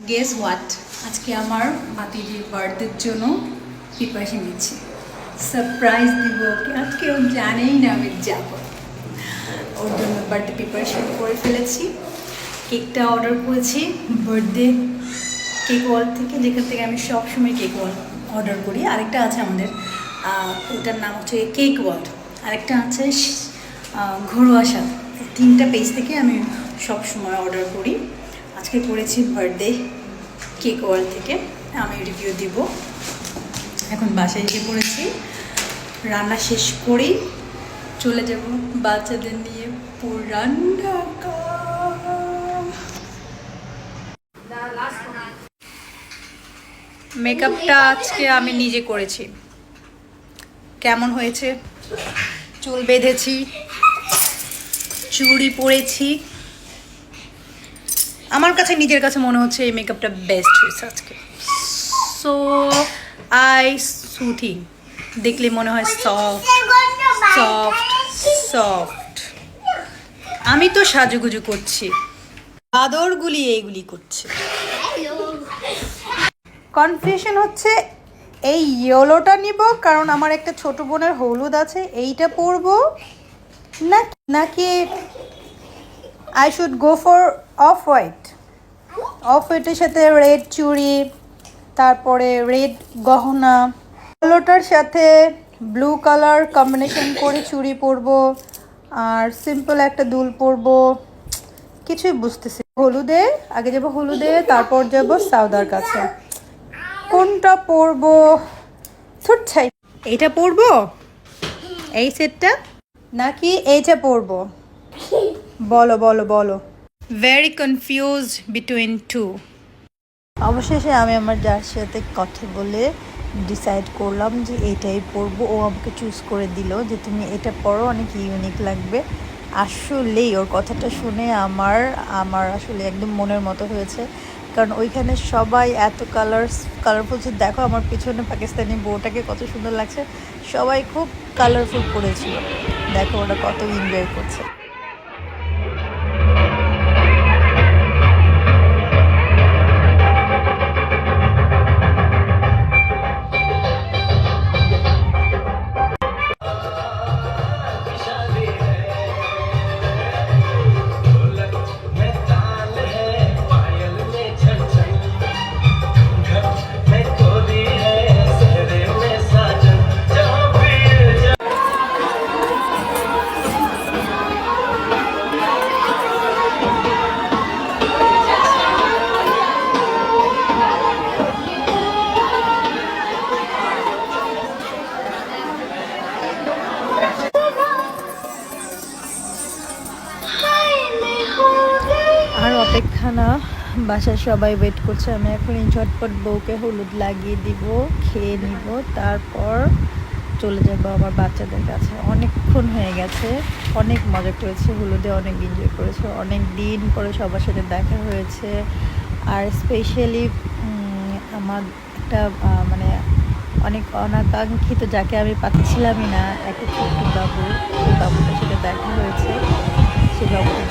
Guess what আজকে আমার ভাতিজির বার্থডের জন্য প্রিপারেশন নিচ্ছি। সারপ্রাইজ দিব ওকে। আজকে ও জানেই না আমি যাব। ওর জন্য বার্থডে প্রিপারেশন করে ফেলেছি। কেকটা অর্ডার করেছি। বার্থডে কেক ওয়াল থেকে, যেখান থেকে আমি সবসময় কেক ওয়াল অর্ডার করি। আরেকটা আছে আমাদের ওটার নাম হচ্ছে কেক ওয়ার্ল্ড আরেকটা আছে ঘরোয়া স্বাদ। তিনটা পেজ থেকে আমি সবসময় অর্ডার করি। আজকে করেছি বার্থডে কেক ওয়ার্ল্ড থেকে। আমি রিভিউ দিব। এখন বাসায় এসে পড়েছি। রান্না শেষ করেই চলে যাব বাচ্চাদের নিয়ে পুরান মেকআপটা আজকে আমি নিজে করেছি। কেমন হয়েছে? চুল বেঁধেছি, চুড়ি পরেছি। আমার কাছে নিজের কাছে মনে হচ্ছে এই মেকআপটা বেস্ট হয়েছে আজকে। সো আই সুথি দেখলে মনে হয় সফট সফট সফট আমি তো সাজুগুজু করছি। আদরগুলি এইগুলি করছে। কনফিউশন হচ্ছে, এই ইয়েলোটা নিব, কারণ আমার একটা ছোট বোনের হলুদ আছে, এইটা পরবো। না নাকি I should go for off white off হোয়াইটের সাথে রেড চুড়ি, তারপরে রেড গহনা। ইয়েলোটার সাথে ব্লু কালার কম্বিনেশন করে চুড়ি পরবো, আর সিম্পল একটা দুল পরবো। কিছুই বুঝতেছি হলুদে, আগে যাব হলুদে, তারপর যাব সাউদার কাছে। কোনটা পরবো? ছুটছাই এইটা পরবো? এই সেটটা? নাকি এইটা পরবো? বলো বলো বলো। ভেরি কনফিউজ বিটুইন টু অবশেষে আমি আমার যার সাথে কথা বলে ডিসাইড করলাম যে এটাই পরবো। ও আমাকে চুজ করে দিল যে তুমি এটা পরো অনেক ইউনিক লাগবে। আসলেই ওর কথাটা শুনে আমার আমার আসলে একদম মনের মতো হয়েছে। কারণ ওইখানে সবাই এত কালার কালারফুল দেখো আমার পিছনে পাকিস্তানি বউটাকে কত সুন্দর লাগছে। সবাই খুব কালারফুল পরেছিল দেখো ওরা কত এনজয় করছে। অপেক্ষা বাসায় সবাই ওয়েট করছে, আমি এখন এই ঝটপট বউকে হলুদ লাগিয়ে দিব, খেয়ে নিব, তারপর চলে যাব আমার বাচ্চাদের কাছে। অনেকক্ষণ হয়ে গেছে, অনেক মজা করেছে, হলুদে অনেক এনজয় করেছে, অনেক দিন পরে সবার সাথে দেখা হয়েছে। আর স্পেশালি আমার একটা মানে অনেক অনাকাঙ্ক্ষিত, যাকে আমি পাচ্ছিলামই না, একটা ছোট্ট বাবু বাবুটার সাথে দেখা হয়েছে, সে বাবুটার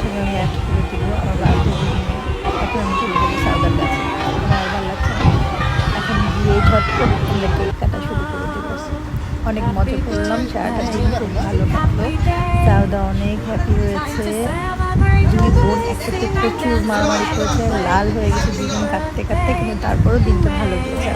আমরা কেক শুরু করে দিতেছি অনেক মজা করলাম, সারাটা দিন খুব ভালো লাগল সাউদা অনেক হ্যাপি হয়েছে। দুই বোন একসাথে প্রচুর মারামারি করেছে, লাল হয়ে গেছে দুজন কাটতে কাটতে, কিন্তু তারপরও দিনটা ভালো গিয়েছে